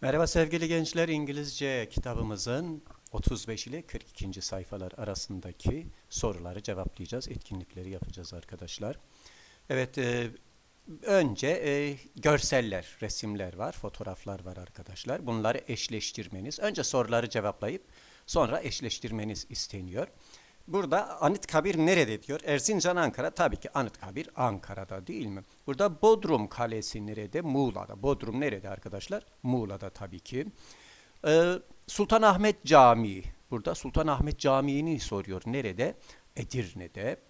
Merhaba sevgili gençler. İngilizce kitabımızın 35 ile 42. sayfalar arasındaki soruları cevaplayacağız. Etkinlikleri yapacağız arkadaşlar. Evet, e, önce e, görseller, resimler var, fotoğraflar var arkadaşlar. Bunları eşleştirmeniz, önce soruları cevaplayıp sonra eşleştirmeniz isteniyor. Burada Anıtkabir nerede diyor? Erzincan, Ankara. Tabii ki Anıtkabir Ankara'da değil mi? Burada Bodrum Kalesi nerede? Muğla'da. Bodrum nerede arkadaşlar? Muğla'da tabii ki. Ee, Sultanahmet Camii. Burada Sultanahmet Camii'ni soruyor. Nerede? Edirne'de.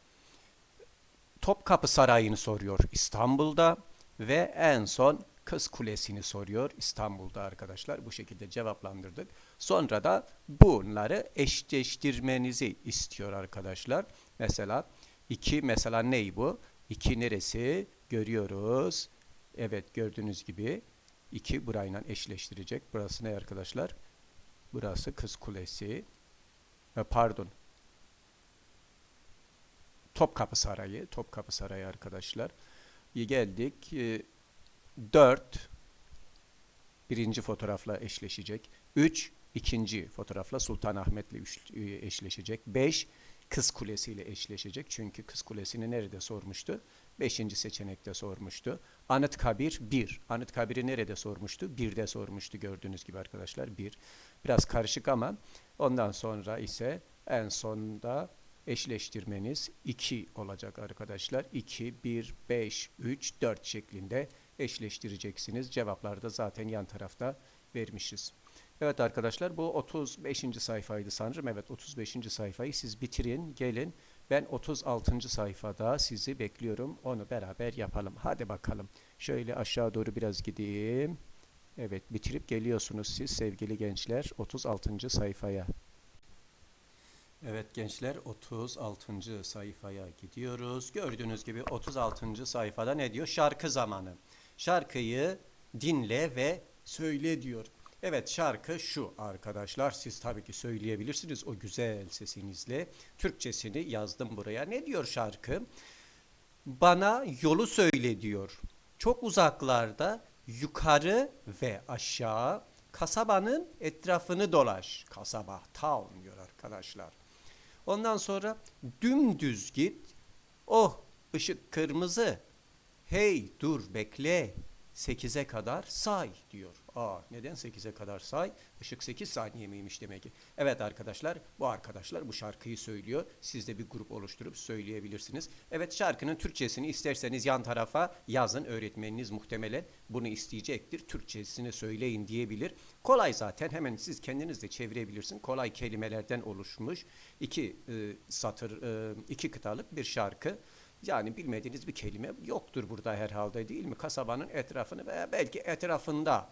Topkapı Sarayı'nı soruyor İstanbul'da ve en son Kız Kulesi'ni soruyor İstanbul'da arkadaşlar. Bu şekilde cevaplandırdık. Sonra da bunları eşleştirmenizi istiyor arkadaşlar. Mesela 2 mesela ney bu? 2 neresi? Görüyoruz. Evet gördüğünüz gibi 2 burayla eşleştirecek. Burası ne arkadaşlar? Burası Kız Kulesi. E, Pardon. Topkapı Sarayı. Topkapı Sarayı arkadaşlar. Geldik. 4 birinci fotoğrafla eşleşecek. 3 ikinci fotoğrafla Sultanahmet'le e, eşleşecek. 5 Kız Kulesi ile eşleşecek. Çünkü Kız Kulesi'ni nerede sormuştu? Beşinci seçenekte sormuştu. Anıtkabir 1. Anıtkabir'i nerede sormuştu? 1'de sormuştu gördüğünüz gibi arkadaşlar. 1. Biraz karışık ama ondan sonra ise en sonda eşleştirmeniz 2 olacak arkadaşlar. 2, 1, 5, 3, 4 şeklinde eşleştireceksiniz. Cevapları da zaten yan tarafta vermişiz. Evet arkadaşlar bu 35. sayfaydı sanırım. Evet 35. sayfayı siz bitirin, gelin. Ben 36. sayfada sizi bekliyorum. Onu beraber yapalım. Hadi bakalım. Şöyle aşağı doğru biraz gideyim. Evet bitirip geliyorsunuz siz sevgili gençler 36. sayfaya. Evet gençler 36. sayfaya gidiyoruz. Gördüğünüz gibi 36. sayfada ne diyor? Şarkı zamanı. Şarkıyı dinle ve söyle diyor. Evet şarkı şu arkadaşlar. Siz tabii ki söyleyebilirsiniz o güzel sesinizle. Türkçesini yazdım buraya. Ne diyor şarkı? Bana yolu söyle diyor. Çok uzaklarda yukarı ve aşağı kasabanın etrafını dolaş. Kasaba, town diyor arkadaşlar. Ondan sonra dümdüz git. Oh ışık kırmızı. Hey dur bekle. 8'e kadar say diyor. Aa neden 8'e kadar say? Işık 8 saniye miymiş demek ki. Evet arkadaşlar bu arkadaşlar bu şarkıyı söylüyor. Siz de bir grup oluşturup söyleyebilirsiniz. Evet şarkının Türkçesini isterseniz yan tarafa yazın. Öğretmeniniz muhtemelen bunu isteyecektir. Türkçesini söyleyin diyebilir. Kolay zaten hemen siz kendiniz de çevirebilirsin. Kolay kelimelerden oluşmuş iki e, satır, e, iki kıtalık bir şarkı. Yani bilmediğiniz bir kelime yoktur burada herhalde değil mi? Kasabanın etrafını veya belki etrafında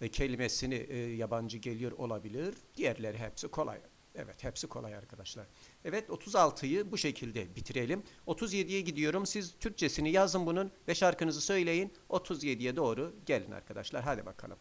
e, kelimesini e, yabancı geliyor olabilir. Diğerleri hepsi kolay. Evet hepsi kolay arkadaşlar. Evet 36'yı bu şekilde bitirelim. 37'ye gidiyorum. Siz Türkçesini yazın bunun ve şarkınızı söyleyin. 37'ye doğru gelin arkadaşlar. Hadi bakalım.